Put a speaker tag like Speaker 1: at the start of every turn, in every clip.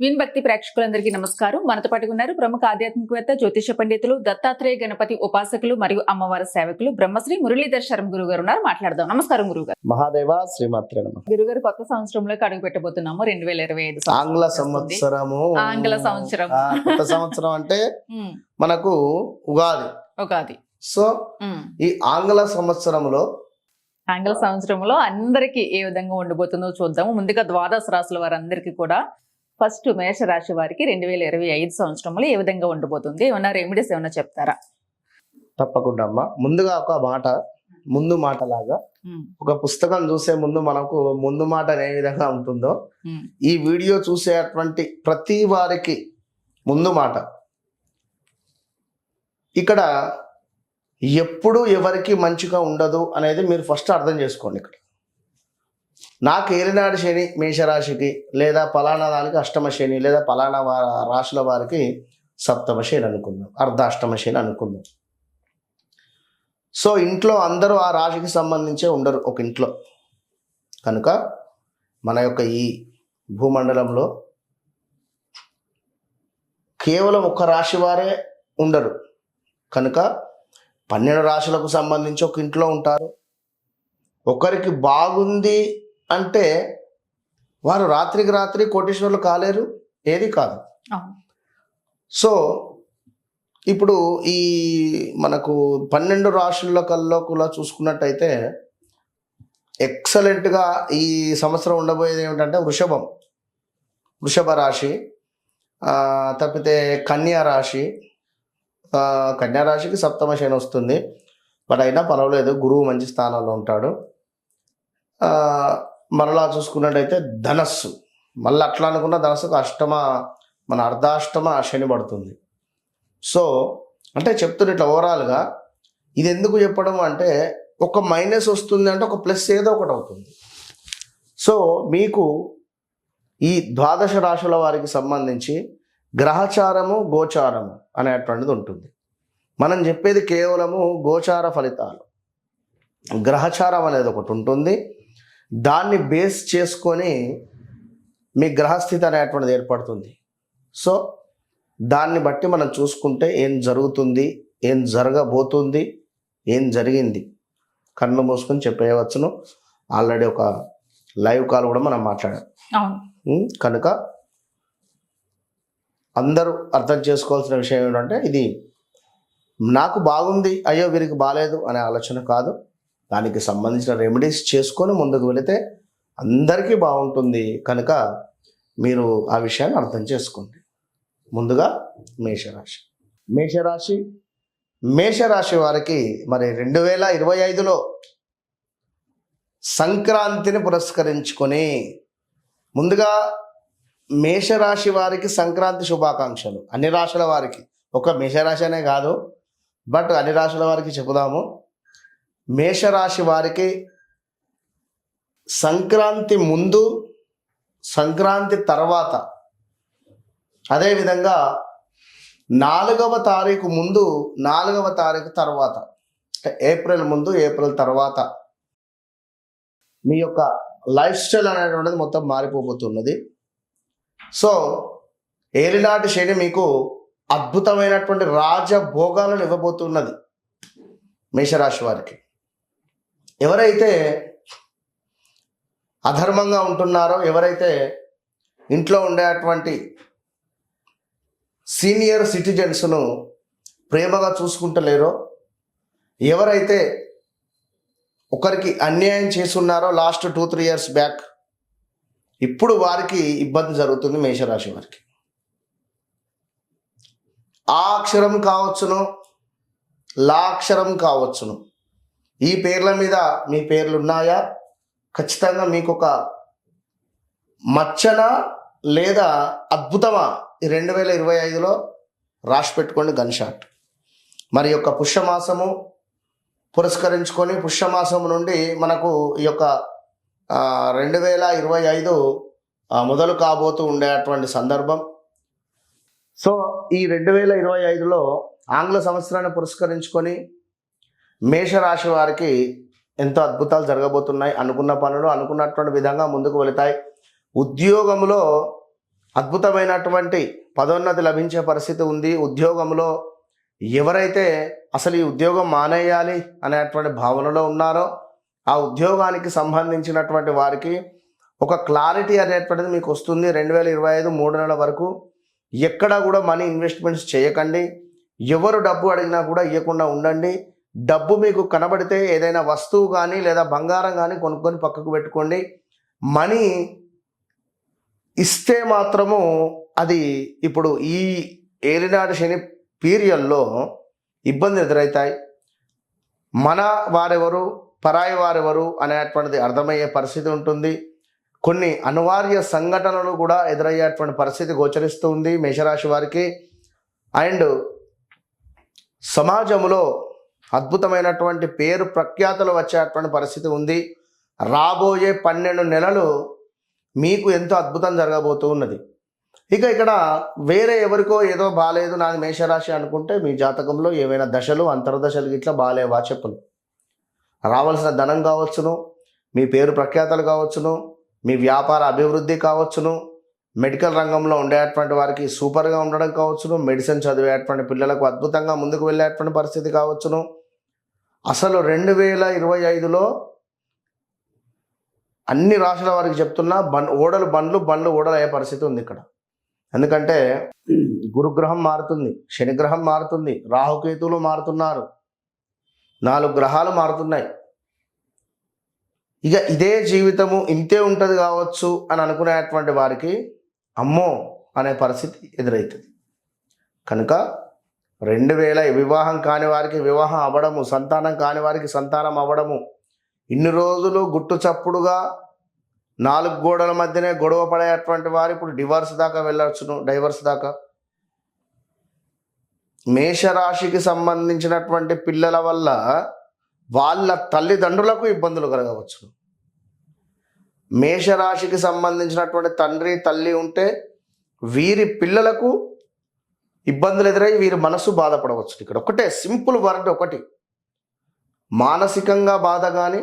Speaker 1: Win భక్తి ప్రేక్షకులందరికీ నమస్కారం. మనతో పాటు ఉన్నారు ప్రముఖ ఆధ్యాత్మికవేత్త జ్యోతిష పండితులు దత్తాత్రేయ గణపతి ఉపాసకులు మరియు అమ్మవారి సేవకులు బ్రహ్మశ్రీ మురళీధర్ శర్మ గురువు గారు ఉన్నారు. మాట్లాడదాం. నమస్కారం గురువు గారు
Speaker 2: మహాదేవ శ్రీమాత్రే నమ.
Speaker 1: గురుగారు కొత్త సంవత్సరంలోకి అడుగు పెట్టబోతున్నాము. రెండు వేల ఇరవై ఐదు
Speaker 2: ఆంగ్ల సంవత్సరము.
Speaker 1: ఆంగ్ల సంవత్సరం.
Speaker 2: కొత్త సంవత్సరం అంటే మనకు ఉగాది.
Speaker 1: ఉగాది.
Speaker 2: సో. ఈ ఆంగ్ల సంవత్సరంలో
Speaker 1: ఆంగ్ల సంవత్సరంలో అందరికీ ఏ విధంగా ఉండబోతుందో చూద్దాము. ముందుగా ద్వాదశ రాశుల వారందరికీ కూడా ఫస్ట్ మేష రాశి వారికి రెండు వేల ఇరవై ఐదు సంవత్సరంలో ఏ విధంగా ఉండబోతుంది ఏమన్నా రెమెడీస్ ఏమన్నా చెప్తారా?
Speaker 2: తప్పకుండా అమ్మ. ముందుగా ఒక మాట ముందు మాట లాగా ఒక పుస్తకం చూసే ముందు మనకు ముందు మాట ఏ విధంగా ఉంటుందో ఈ వీడియో చూసేటువంటి ప్రతి వారికి ముందు మాట. ఇక్కడ ఎప్పుడు ఎవరికి మంచిగా ఉండదు అనేది మీరు ఫస్ట్ అర్థం చేసుకోండి ఇక్కడ. నాకు ఏలినాడు శని మేషరాశికి లేదా పలానా దానికి అష్టమ శని లేదా పలానా వా రాశుల వారికి సప్తమ శని అనుకుందాం అర్ధాష్టమ శని అనుకుందాం. సో ఇంట్లో అందరూ ఆ రాశికి సంబంధించే ఉండరు ఒక ఇంట్లో. కనుక మన యొక్క ఈ భూమండలంలో కేవలం ఒక రాశి వారే ఉండరు. కనుక పన్నెండు రాశులకు సంబంధించి ఒక ఇంట్లో ఉంటారు. ఒకరికి బాగుంది అంటే వారు రాత్రికి రాత్రి కోటేశ్వరులు కాలేరు ఏది కాదు. సో ఇప్పుడు ఈ మనకు పన్నెండు రాశుల కల్లో కూడా చూసుకున్నట్టయితే ఎక్సలెంట్గా ఈ సంవత్సరం ఉండబోయేది ఏమిటంటే వృషభం. వృషభ రాశి తప్పితే కన్యా రాశి కన్యా రాశికి సప్తమ శని వస్తుంది. బట్ అయినా పర్వాలేదు గురువు మంచి స్థానంలో ఉంటాడు. మరలా చూసుకున్నట్టయితే ధనస్సు. మళ్ళీ అట్లా అనుకున్న ధనస్సుకు అష్టమ మన అర్ధాష్టమ శని పడుతుంది. సో అంటే చెప్తున్న ఇట్లా ఓవరాల్గా ఇది ఎందుకు చెప్పడం అంటే ఒక మైనస్ వస్తుంది అంటే ఒక ప్లస్ ఏదో ఒకటి అవుతుంది. సో మీకు ఈ ద్వాదశ రాశుల వారికి సంబంధించి గ్రహచారము గోచారము అనేటువంటిది ఉంటుంది. మనం చెప్పేది కేవలము గోచార ఫలితాలు. గ్రహచారం అనేది ఒకటి ఉంటుంది. దాన్ని బేస్ చేసుకొని మీ గ్రహస్థితి అనేటువంటిది ఏర్పడుతుంది. సో దాన్ని బట్టి మనం చూసుకుంటే ఏం జరుగుతుంది ఏం జరగబోతుంది ఏం జరిగింది. కళ్ళు మూసుకొని చెప్పేయవచ్చును. ఆల్రెడీ ఒక లైవ్ కాల్ కూడా మనం మాట్లాడాం. కనుక అందరూ అర్థం చేసుకోవాల్సిన విషయం ఏంటంటే ఇది నాకు బాగుంది అయ్యో వీరికి బాగాలేదు అనే ఆలోచన కాదు. దానికి సంబంధించిన రెమెడీస్ చేసుకొని ముందుకు వెళితే అందరికీ బాగుంటుంది. కనుక మీరు ఆ విషయాన్ని అర్థం చేసుకోండి. ముందుగా మేషరాశి. మేషరాశి మేషరాశి వారికి మరి రెండు వేల ఇరవై ఐదులో సంక్రాంతిని పురస్కరించుకొని ముందుగా మేషరాశి వారికి సంక్రాంతి శుభాకాంక్షలు. అన్ని రాశుల వారికి. ఒక మేషరాశి అనే కాదు. బట్ అన్ని రాశుల వారికి చెబుదాము. మేషరాశి వారికి సంక్రాంతి ముందు సంక్రాంతి తర్వాత అదేవిధంగా నాలుగవ తారీఖు ముందు నాలుగవ తారీఖు తర్వాత అంటే ఏప్రిల్ ముందు ఏప్రిల్ తర్వాత మీ యొక్క లైఫ్ స్టైల్ అనేటువంటిది మొత్తం మారిపోబోతున్నది. సో ఏలినాటి శని మీకు అద్భుతమైనటువంటి రాజభోగాలను ఇవ్వబోతున్నది మేషరాశి వారికి. ఎవరైతే అధర్మంగా ఉంటున్నారో ఎవరైతే ఇంట్లో ఉండేటువంటి సీనియర్ సిటిజన్స్ను ప్రేమగా చూసుకుంటలేరో ఎవరైతే ఒకరికి అన్యాయం చేస్తున్నారో last two three years back ఇప్పుడు వారికి ఇబ్బంది జరుగుతుంది మేషరాశి వారికి. ఆ అక్షరం కావచ్చును లాక్షరం కావచ్చును. ఈ పేర్ల మీద మీ పేర్లు ఉన్నాయా ఖచ్చితంగా మీకు ఒక మచ్చన లేదా అద్భుతమా? ఈ రెండు వేల ఇరవై ఐదులో రాసి పెట్టుకోండి గన్ షాట్. మరి యొక్క పుష్యమాసము పురస్కరించుకొని పుష్యమాసం నుండి మనకు ఈ యొక్క రెండు వేల ఇరవై ఐదు మొదలు కాబోతూ ఉండేటువంటి సందర్భం. సో ఈ రెండు వేల ఇరవై ఐదులో ఆంగ్ల సంవత్సరాన్ని పురస్కరించుకొని మేషరాశి వారికి ఎంతో అద్భుతాలు జరగబోతున్నాయి. అనుకున్న పనులు అనుకున్నటువంటి విధంగా ముందుకు వెళతాయి. ఉద్యోగంలో అద్భుతమైనటువంటి పదోన్నతి లభించే పరిస్థితి ఉంది. ఉద్యోగంలో ఎవరైతే అసలు ఈ ఉద్యోగం మానేయాలి అనేటువంటి భావనలో ఉన్నారో ఆ ఉద్యోగానికి సంబంధించినటువంటి వారికి ఒక క్లారిటీ అనేటువంటిది మీకు వస్తుంది. రెండు వేల ఇరవై ఐదు మూడు నెలల వరకు ఎక్కడ కూడా మనీ ఇన్వెస్ట్మెంట్స్ చేయకండి. ఎవరు డబ్బు అడిగినా కూడా ఇవ్వకుండా ఉండండి. డబ్బు మీకు కనబడితే ఏదైనా వస్తువు కానీ లేదా బంగారం కానీ కొనుక్కొని పక్కకు పెట్టుకోండి. మనీ ఇస్తే మాత్రము అది ఇప్పుడు ఈ ఏలినాడు శని పీరియడ్లో ఇబ్బంది ఎదురవుతాయి మన వారెవరు పరాయి వారెవరు అనేటువంటిది అర్థమయ్యే పరిస్థితి ఉంటుంది. కొన్ని అనివార్య సంఘటనలు కూడా ఎదురయ్యేటువంటి పరిస్థితి గోచరిస్తుంది మేషరాశి వారికి. అండ్ సమాజంలో అద్భుతమైనటువంటి పేరు ప్రఖ్యాతలు వచ్చేటువంటి పరిస్థితి ఉంది. రాబోయే పన్నెండు నెలలు మీకు ఎంతో అద్భుతం జరగబోతూ ఉన్నది. ఇక ఇక్కడ వేరే ఎవరికో ఏదో బాగాలేదు నాది మేషరాశి అనుకుంటే మీ జాతకంలో ఏవైనా దశలు అంతర్దశలు ఇట్లా బాగాలేవా చెప్పులు. రావాల్సిన ధనం కావచ్చును మీ పేరు ప్రఖ్యాతలు కావచ్చును మీ వ్యాపార అభివృద్ధి కావచ్చును మెడికల్ రంగంలో ఉండేటువంటి వారికి సూపర్గా ఉండడం కావచ్చును మెడిసిన్ చదివేటువంటి పిల్లలకు అద్భుతంగా ముందుకు వెళ్ళేటువంటి పరిస్థితి కావచ్చును అసలు రెండు వేల ఇరవై ఐదులో అన్ని రాష్ట్రాల వారికి చెప్తున్నా బన్ ఓడలు బండ్లు బండ్లు ఓడలు అయ్యే పరిస్థితి ఉంది ఇక్కడ. ఎందుకంటే గురుగ్రహం మారుతుంది శనిగ్రహం మారుతుంది రాహుకేతువులు మారుతున్నారు నాలుగు గ్రహాలు మారుతున్నాయి. ఇక ఇదే జీవితము ఇంతే ఉంటుంది కావచ్చు అని అనుకునేటువంటి వారికి అమ్మో అనే పరిస్థితి ఎదురవుతుంది కనుక రెండు వేల వివాహం కాని వారికి వివాహం అవ్వడము సంతానం కాని వారికి సంతానం అవ్వడము. ఇన్ని రోజులు గుట్టు చప్పుడుగా నాలుగు గోడల మధ్యనే గొడవ పడేటువంటి వారు ఇప్పుడు డివర్స్ దాకా వెళ్ళవచ్చును డైవర్స్ దాకా. మేషరాశికి సంబంధించినటువంటి పిల్లల వల్ల వాళ్ళ తల్లిదండ్రులకు ఇబ్బందులు కలగవచ్చు మేషరాశికి సంబంధించినటువంటి తండ్రి తల్లి ఉంటే వీరి పిల్లలకు ఇబ్బందులు ఎదురై వీరి మనసు బాధపడవచ్చు. ఇక్కడ ఒకటే సింపుల్ వర్డ్ ఒకటి. మానసికంగా బాధ కానీ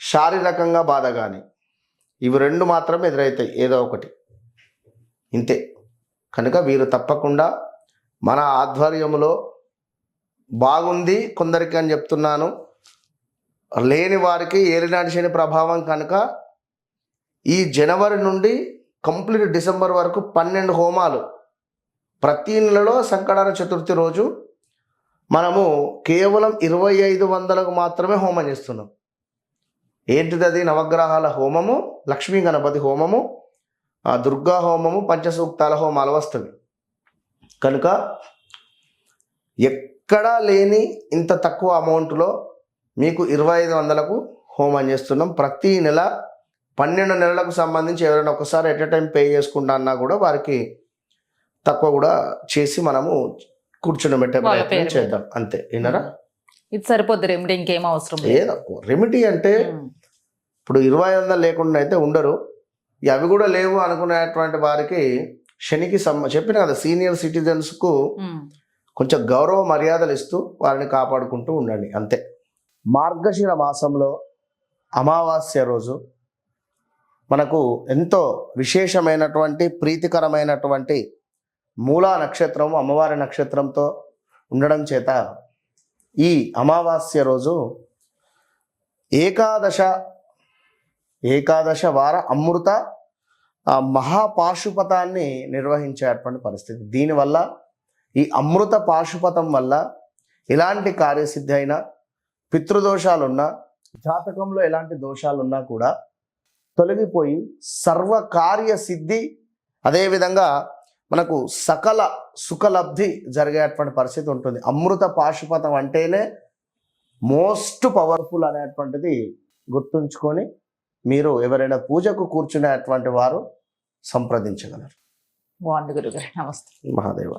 Speaker 2: శారీరకంగా బాధ కానీ ఇవి రెండు మాత్రమే ఎదురవుతాయి ఏదో ఒకటి. ఇంతే. కనుక వీరు తప్పకుండా మన ఆధ్వర్యంలో బాగుంది కొందరికి అని చెప్తున్నాను. లేని వారికి ఏలినాటి శని ప్రభావం కనుక ఈ జనవరి నుండి కంప్లీట్ డిసెంబర్ వరకు పన్నెండు హోమాలు ప్రతి నెలలో సంకటార చతుర్థి రోజు మనము కేవలం ఇరవై ఐదు వందలకు మాత్రమే హోమం చేస్తున్నాం. ఏంటిది అది నవగ్రహాల హోమము లక్ష్మీ గణపతి హోమము ఆ దుర్గా హోమము పంచసూక్తాల హోమాలు వస్తుంది కనుక ఎక్కడా లేని ఇంత తక్కువ అమౌంట్లో మీకు ఇరవై ఐదు వందలకు హోమం చేస్తున్నాం. ప్రతి నెల పన్నెండు నెలలకు సంబంధించి ఎవరైనా ఒకసారి ఎట్ ఎ టైం పే చేసుకుంటా అన్నా కూడా వారికి తక్కువ కూడా చేసి మనము కూర్చుని పెట్టే ప్రయత్నం
Speaker 1: పేరు
Speaker 2: చేద్దాం. అంతే. విన్నారా?
Speaker 1: ఇది సరిపోద్ది రెమెడీ ఇంకేం అవసరం లేదు.
Speaker 2: రెమెడీ అంటే. ఇప్పుడు ఇరవై వందలు లేకుండా అయితే ఉండరు. అవి కూడా లేవు అనుకునేటువంటి వారికి శనికి సంబ చెప్పిన కదా సీనియర్ సిటిజన్స్కు. కొంచెం గౌరవ మర్యాదలు ఇస్తూ వారిని కాపాడుకుంటూ ఉండండి. అంతే. మార్గశిర మాసంలో అమావాస్య రోజు మనకు ఎంతో విశేషమైనటువంటి ప్రీతికరమైనటువంటి మూలా నక్షత్రం అమ్మవారి నక్షత్రంతో ఉండడం చేత ఈ అమావాస్య రోజు ఏకాదశ ఏకాదశ వార అమృత మహాపాశుపతాన్ని నిర్వహించేటువంటి పరిస్థితి. దీనివల్ల ఈ అమృత పాశుపతం వల్ల ఎలాంటి కార్యసిద్ధి అయినా పితృదోషాలున్నా జాతకంలో ఎలాంటి దోషాలున్నా కూడా తొలగిపోయి సర్వ కార్యసిద్ధి అదేవిధంగా మనకు సకల సుఖలబ్ధి జరిగేటువంటి పరిస్థితి ఉంటుంది. అమృత పాశుపతం అంటేనే మోస్ట్ పవర్ఫుల్ అనేటువంటిది గుర్తుంచుకొని మీరు ఎవరైనా పూజకు కూర్చునేటువంటి వారు సంప్రదించగలరు.
Speaker 1: బాగుంది గురుగారు. నమస్తే.
Speaker 2: మహాదేవ.